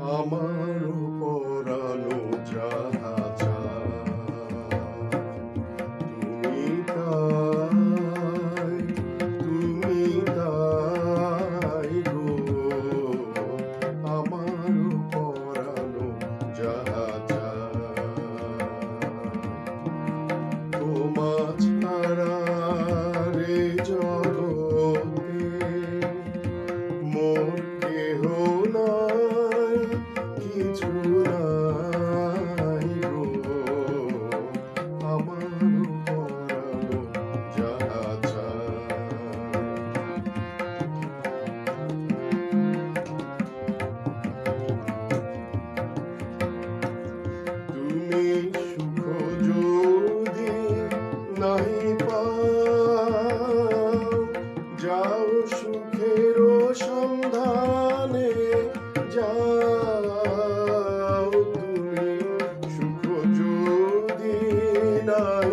আমার যায় নাই যাও সুখের সন্ধানে যাও তুমি সুখ যদি নাই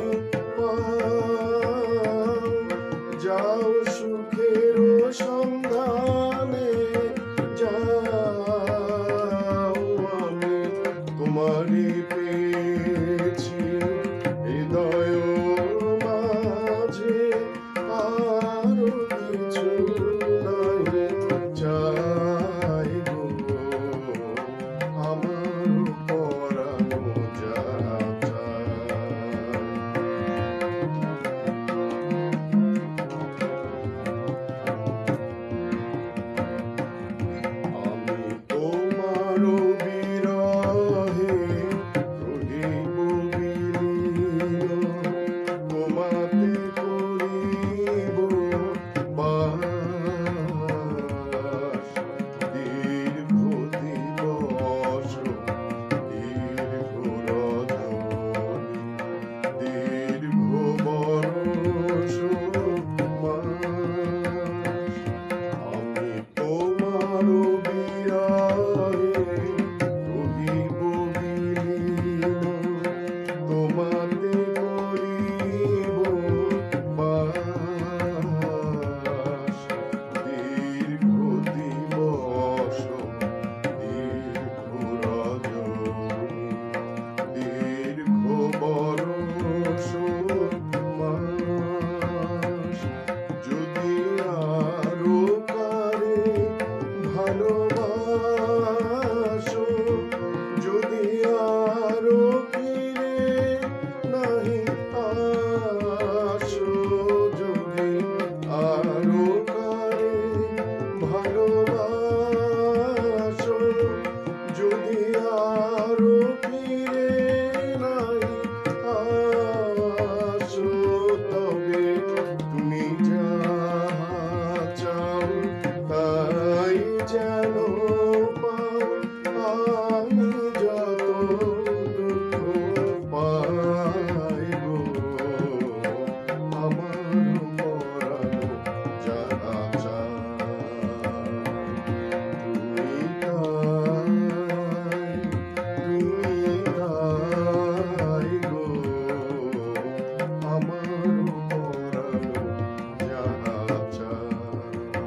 জানো